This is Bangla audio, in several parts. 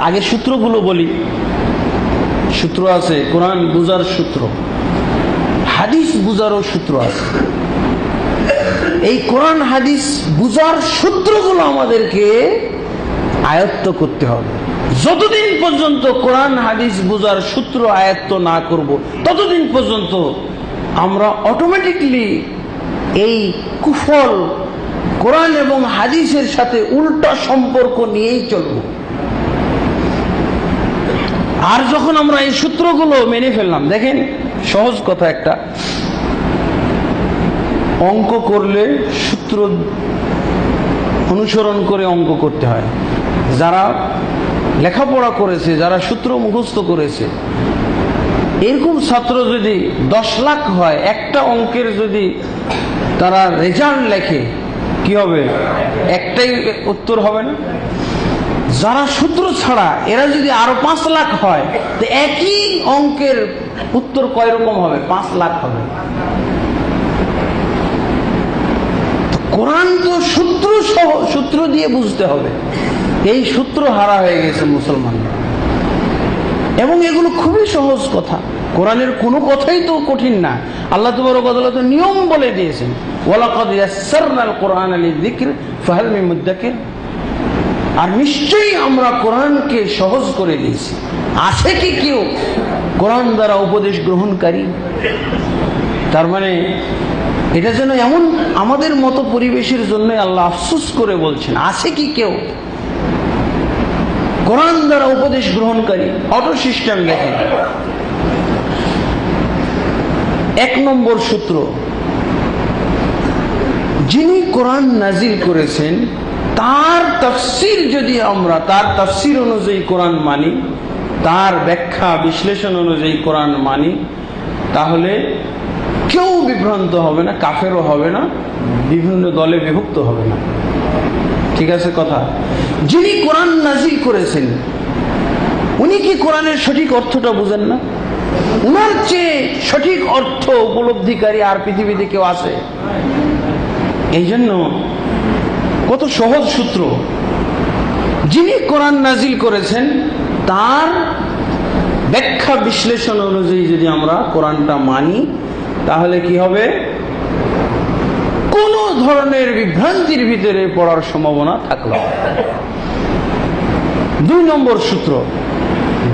আগে সূত্রগুলো বলি। সূত্র আছে, কোরআন বুজার সূত্র। হাদিস বুজারও সূত্র আছে। এই কোরআন, হাদিস বুজার সূত্রগুলো আমাদেরকে আয়ত্ত করতে হবে। যতদিন পর্যন্ত কোরআন, হাদিস বুজার সূত্র আয়ত্ত না করব, ততদিন পর্যন্ত আমরা অটোমেটিকলি এই কুফল, কোরআন এবং হাদিসের সাথে উল্টা সম্পর্ক নিয়েই চলব। আর যখন আমরা এই সূত্রগুলো মেনে ফেললাম, দেখেন, সহজ কথা একটা। অঙ্ক করলে সূত্র অনুসরণ করে অঙ্ক করতে হয়। যারা লেখাপড়া করেছে, যারা সূত্র মুখস্থ করেছে, এরকম ছাত্র যদি দশ লাখ হয়, একটা অঙ্কের যদি তারা রেজাল্ট লেখে, কি হবে? একটাই উত্তর হবে না? যারা সূত্র ছাড়া, এরা যদি আরও পাঁচ লাখ হয়, তো একই অঙ্কের উত্তর কয় রকম হবে? পাঁচ লাখ হবে। কোরআন তো সূত্র সহ সূত্র দিয়ে বুঝতে হবে। এই সূত্র হারা হয়ে গেছে মুসলমানরা। এবং এগুলো খুবই সহজ কথা। কোরআনের কোনো কথাই তো কঠিন না। আল্লাহ তোমার কথা তো নিয়ম বলে দিয়েছেন, ওয়ালাকাদ ইয়াসসারনাল কোরআন আলী যিকর ফাহাল মিন আর নিশ্চয়ই আমরা কোরআনকে সহজ করে দিয়েছি। আছে কি কেউ কোরআন দ্বারা উপদেশ গ্রহণকারী? তার মানে এটা যেন এমন আমাদের মতো পরিবেশের জন্য আল্লাহ আফসুস করে বলছেন, আছে কি কেউ কোরআন দ্বারা উপদেশ গ্রহণকারী? অটো সিস্টেম দেখেন। এক নম্বর সূত্র, যিনি কোরআন নাজিল করেছেন তার তফসির যদি আমরা, তার তফসির অনুযায়ী কোরআন মানি, তার ব্যাখ্যা, বিশ্লেষণ অনুযায়ী কোরআন মানি, তাহলে কেউ বিভ্রান্ত হবে না, কাফেরও হবে না, বিভিন্ন দলে বিভক্ত হবে না। ঠিক আছে কথা? যিনি কোরআন নাজিল করেছেন, উনি কি কোরআনের সঠিক অর্থটা বুঝেন না? উনার চেয়ে সঠিক অর্থ উপলব্ধিকারী আর পৃথিবীতে কেউ আছে? এই জন্য কত সহজ সূত্র। যিনি কোরআন নাজিল করেছেন, তার ব্যাখ্যা বিশ্লেষণ অনুযায়ী যদি আমরা কোরআনটা মানি, তাহলে কি হবে? কোন ধরনের বিভ্রান্তির ভিতরে পড়ার সম্ভাবনা থাকল দুই নম্বর সূত্র,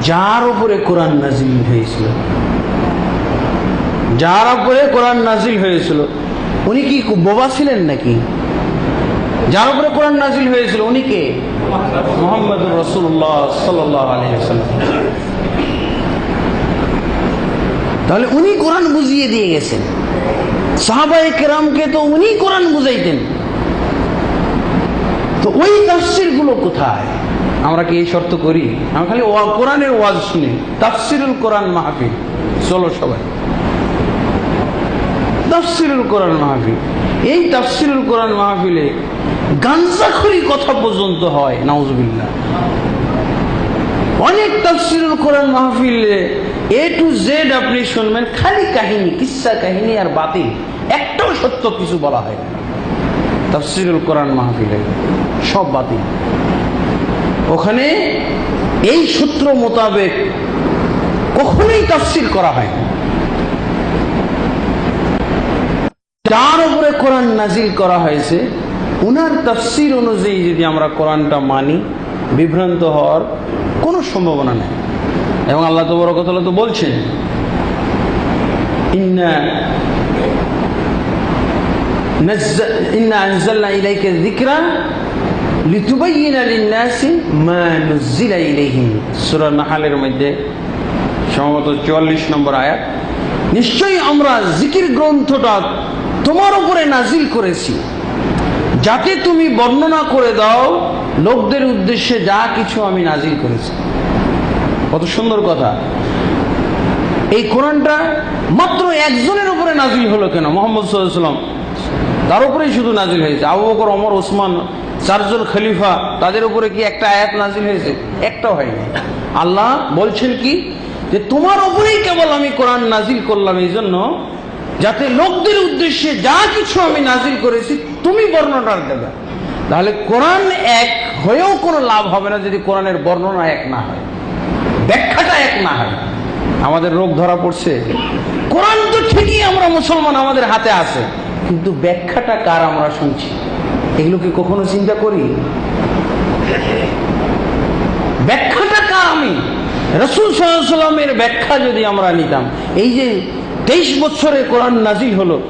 যার উপরে কোরআন নাজিল হয়েছিল। যার উপরে কোরআন নাজিল হয়েছিল। উনি কি বোবা ছিলেন নাকি? যার উপরে কোরআন নাজিল হয়েছিল, উনি কে? মোহাম্মদ রসুল্লাহ সাল্লাহ আলহিহাল্লাম তাহলে উনি কোরআন বুঝিয়ে দিয়ে গেছেন। সাহাবাই কেরামকে তো উনি কোরআন বুঝাইতেন। তো ওই তাফসিরগুলো কোথায়? আমরা কি এই শর্ত করি? আমরা খালি কোরআনের ওয়াজ শুনি। তাফসিরুল কোরআন মাহফিল। চলো সবাই। তাফসিরুল কোরআন মাহফিল। এই তাফসিরুল কোরআন মাহফিলে গাঞ্জাখুরি কথা পর্যন্ত হয়, নাউজুবিল্লাহ। অনেক তাফসিরুল কোরআন মাহফিলে এ টু জেড আপনি শুনবেন, খালি কাহিনী, কিসা কাহিনী আর বাতিল। একটাও সত্য কিছু বলা হয় তাফসিরুল কোরআন মাহফিলে সব বাতিল। ওখানে এই সূত্র মোতাবেক কখনোই তাফসির করা হয় না। যার উপরে কোরআন নাজিল করা হয়েছে, উনার তফসির অনুযায়ী যদি আমরা কোরআনটা মানি, বিভ্রান্ত হওয়ার কোনো সম্ভাবনা নেই। এবং আল্লাহ তো বলছেন কথা তো বলছেন নিশ্চয় নাহালের মধ্যে সম্ভবত 44 নম্বর আমরা জিকির গ্রন্থটা তোমার উপরে নাজিল করেছি। যাতে তুমি বর্ণনা করে দাও, লোকদের উদ্দেশ্যে যা কিছু আমি নাজিল করেছি। কত সুন্দর কথা। এই কোরআনটা মাত্র একজনের উপরে নাজিল হলো কেন? মোহাম্মদ সাল্লাম তার উপরেই শুধু নাজিল হয়েছে। আবু বকর অমর ওসমান, চারজন খলিফা, তাদের উপরে কি একটা আয়াত নাজিল হয়েছে? একটা হয়নি। আল্লাহ বলছেন কি? যে তোমার উপরেই কেবল আমি কোরআন নাজিল করলাম এই জন্য যাতে লোকদের উদ্দেশ্যে যা কিছু আমি নাজিল করেছি, তুমি বর্ণনা দেবে। তাহলে কোরআন এক, হয়েও কোনো লাভ হবে না যদি কোরআনের বর্ণনা এক না হয়। ব্যাখ্যাটা এক না হয়। আমাদের রোগ ধরা পড়ছে। কোরআন তো ঠিকই আমরা মুসলমান আমাদের হাতে আছে, কিন্তু ব্যাখ্যাটা কার আমরা শুনছি? এগুলো কি কখনো চিন্তা করি? ব্যাখ্যাটা কার আমি? রসুল সাল্লামের ব্যাখ্যা যদি আমরা নিতাম, এই যে তেইশ বছরে কোরআন নাজিল হলো।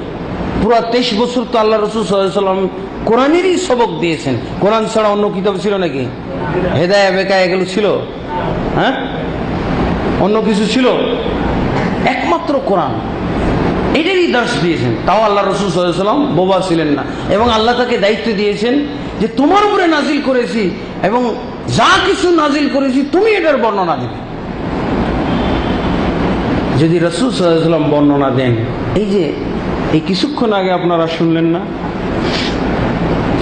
পুরো তেইশ বছর তো আল্লাহ রসুল সাল্লাম কোরআনেরই সবক দিয়েছেন। কোরআন ছাড়া অন্য কিতাব ছিল নাকি? হেদায় বেকায় এগুলো ছিল? হ্যাঁ? অন্য কিছু ছিল? একমাত্র কোরআন। এটারই দাস দিয়েছেন। তাও আল্লাহ রসুল সাল্লাম বোবা ছিলেন না। এবং আল্লাহ তাকে দায়িত্ব দিয়েছেন যে তোমার উপরে নাজিল করেছি এবং যা কিছু নাজিল করেছি তুমি এটার বর্ণনা দিবে। যদি রসুল সাল্লাম বর্ণনা দেন, এই যে, এই কিছুক্ষণ আগে আপনারা শুনলেন না?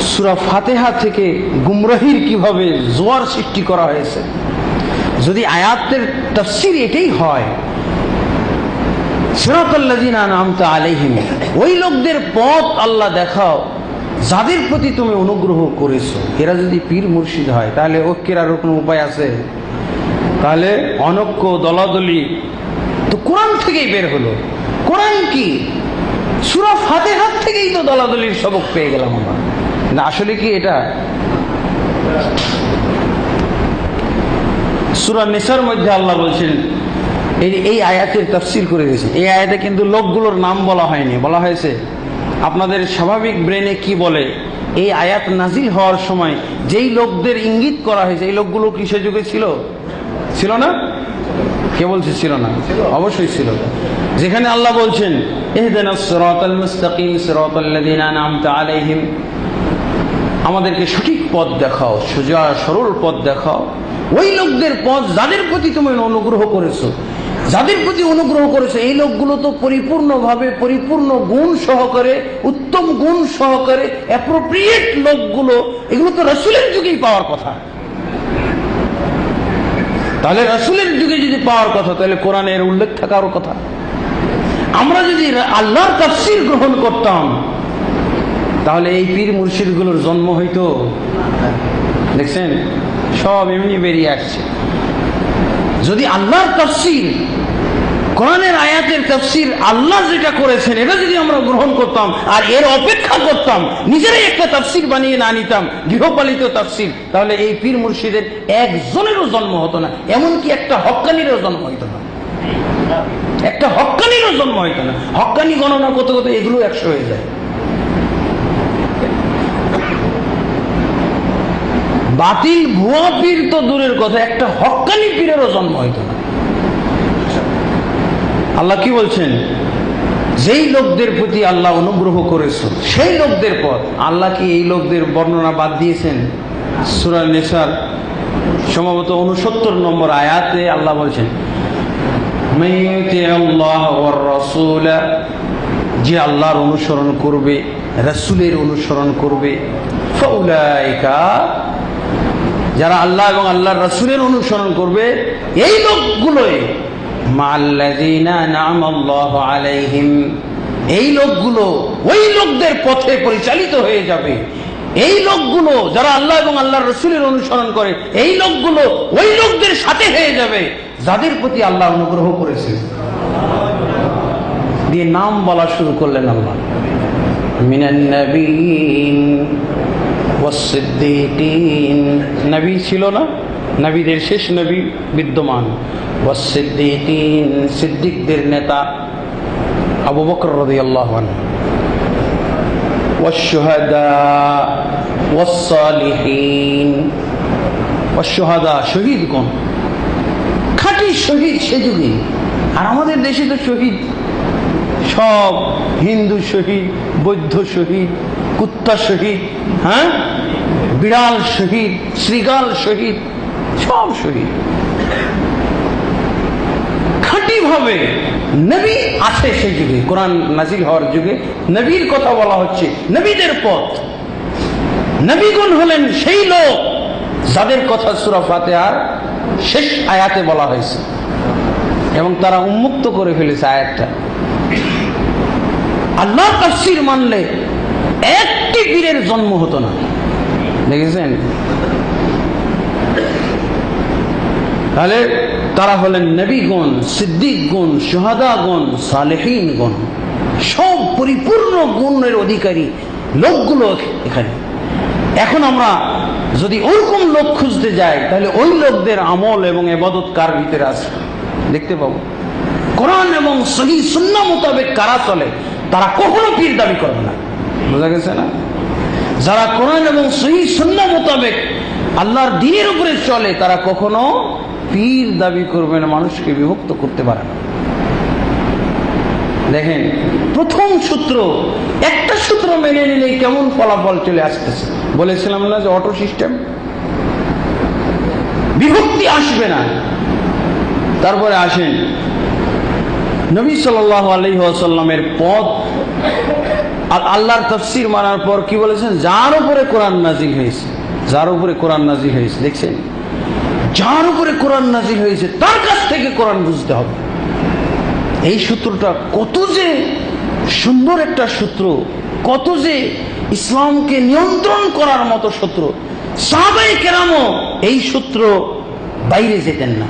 সুরা ফাতেহা থেকে গুমরাহির কীভাবে জোয়ার সৃষ্টি করা হয়েছে? যদি আয়াতের তফসির এটাই হয় আলাইহিম, ওই লোকদের পথ আল্লাহ দেখাও, যাদের প্রতি তুমি অনুগ্রহ করেছ। এরা যদি পীর মুর্শিদ হয়, তাহলে ঐক্যের আর কোনো উপায় আছে? তাহলে অনক্য দলাদলি কোরআন থেকেই বের হলো। কোরআন কি? সুরা ফাতেহাত থেকেই তো দলাদলির সবক পেয়ে গেলাম আমরা। না, আসলে কি এটা সুরা নেশার মধ্যে আল্লাহ বলছেন, এই এই আয়াতের তফসিল করে দিয়েছে। এই আয়াতে কিন্তু লোকগুলোর নাম বলা হয়নি। বলা হয়েছে, আপনাদের স্বাভাবিক ব্রেনে কি বলে? এই আয়াত নাজিল হওয়ার সময় যেই লোকদের ইঙ্গিত করা হয়েছে, এই লোকগুলো কি সে যুগে ছিল? ছিল না? কে বলছে? ছিল না। অবশ্যই ছিল। যেখানে আল্লাহ বলছেন আমাদেরকে সঠিক পথ দেখাও, সোজা সরল পথ দেখাও। ওই লোকদের পথ যাদের প্রতি তুমি অনুগ্রহ করেছ, যাদের প্রতি অনুগ্রহ করেছ, এই লোকগুলো তো পরিপূর্ণভাবে পরিপূর্ণ গুণ সহকারে, উত্তম গুণ সহকারে অ্যাপ্রোপ্রিয়েট লোকগুলো, এগুলো তো রসুলের যুগেই পাওয়ার কথা। তাহলে রসুলের যুগে যদি পাওয়ার কথা, তাহলে কোরআনের উল্লেখ থাকার কথা। আমরা যদি আল্লাহর তাফসির গ্রহণ করতাম, তাহলে এই পীর মুর্শিদগুলোর জন্ম হইতো। দেখছেন? সব এমনি বেরিয়ে আসছে। যদি আল্লাহর তফসির কোরআনের আয়াতের তফসির আল্লাহ যেটা করেছেন, এটা যদি আমরা গ্রহণ করতাম আর এর অপেক্ষা করতাম, নিজেরাই একটা তফসির বানিয়ে না নিতাম, গৃহপালিত তফসির, তাহলে এই পীর মুর্শিদের একজনেরও জন্ম হতো না, এমনকি একটা হকানিরও জন্ম হইতো না। একটা হক্কানিরও জন্ম হইতো না। হকানি গণনা করতে করতে এগুলো একশো হয়ে যায়। বাতিল ভুয়া পীর তো দূরের কথা, একটা হক্কানি পীরেরও জন্ম হইতো না। আল্লাহ কি বলছেন? যেই লোকদের প্রতি আল্লাহ অনুগ্রহ করেছ সেই লোকদের পথ। আল্লাহ কি এই লোকদের বর্ণনা বাদ দিয়েছেন? সুরা নেশার সম্ভবত উনসত্তর নম্বর আয়াতে আল্লাহ বলছেন, "মান ইউতি' আল্লাহ যে আল্লাহর অনুসরণ করবে, রাসূলের অনুসরণ করবে যারা আল্লাহ এবং আল্লাহর রাসূলের অনুসরণ করবে, এই লোকগুলোই আলাইহিম, এই লোকগুলো ওই লোকদের পথে পরিচালিত হয়ে যাবে। এই লোকগুলো যারা আল্লাহ এবং আল্লাহর রসুলের অনুসরণ করে, এই লোকগুলো ওই লোকদের সাথে হয়ে যাবে যাদের প্রতি আল্লাহ অনুগ্রহ করেছে। দিয়ে নাম বলা শুরু করলেন আল্লাহ। মিনান নবীন ওয়াসিদ্দিকিন নবী ছিল না? নবীদের শেষ নবী বিদ্যমান। সিদ্দিকদের নেতা আবু বকর রদি আল্লাহ খাঁটি শহীদ আর আমাদের দেশে তো শহীদ। সব হিন্দু শহীদ, বৌদ্ধ শহীদ, কুত্তা শহীদ হ্যাঁ? বিড়াল শহীদ, শ্রীগাল শহীদ। সব শহীদ খাঁটিভাবে নবী আছে সেই যুগে, কোরআন নাজিল হওয়ার যুগে। নবীর কথা বলা হচ্ছে নবীদের পথ। নবীগণ হলেন সেই লোক যাদের কথা সুরা ফাতেহার শেষ আয়াতে বলা হয়েছে এবং তারা উন্মুক্ত করে ফেলেছে আয়াতটা। আল্লাহ তাফসির মানলে একটি বীরের জন্ম হতো না। দেখেছেন? তাহলে তারা হলেন নবীগণ, সিদ্দিকগণ সোহাদাগণ সালেহীনগণ। সব পরিপূর্ণ গুণের অধিকারী লোকগুলো এখানে। এখন আমরা যদি ওরকম লোক খুঁজতে যাই, তাহলে ওই লোকদের আমল এবং এবাদত কার ভিতরে আছে? দেখতে পাবো। কোরআন এবং সহি সুন্না মোতাবেক কারা চলে, তারা কখনো পীর দাবি করবে না। বোঝা গেছে না? যারা কোরআন এবং সহি সুন্না মোতাবেক আল্লাহর দিনের উপরে চলে, তারা কখনো পীর দাবি করবে না মানুষকে বিভক্ত করতে পারে না। দেখেন, প্রথম সূত্র, একটা সূত্র মেনে নিলে কেমন ফলাফল চলে আসতেছে? বলেছিলাম না যে অটো সিস্টেম? বিভক্তি আসবে না। তারপরে আসেন, নবী সাল আলী আসাল্লামের পথ, আর আল্লাহর তফসির মানার পর কি বলেছেন? যার উপরে কোরআন নাজিল হয়েছে, যার উপরে কোরআন নাজিল হয়েছে, দেখছেন? যার উপরে কোরআন নাজির হয়েছে, তার কাছ থেকে কোরআন বুঝতে হবে। এই সূত্রটা কত যে সুন্দর একটা সূত্র, কত যে ইসলামকে নিয়ন্ত্রণ করার মতো সূত্র। সাহাবাই কেরামও এই সূত্র বাইরে যেতেন না।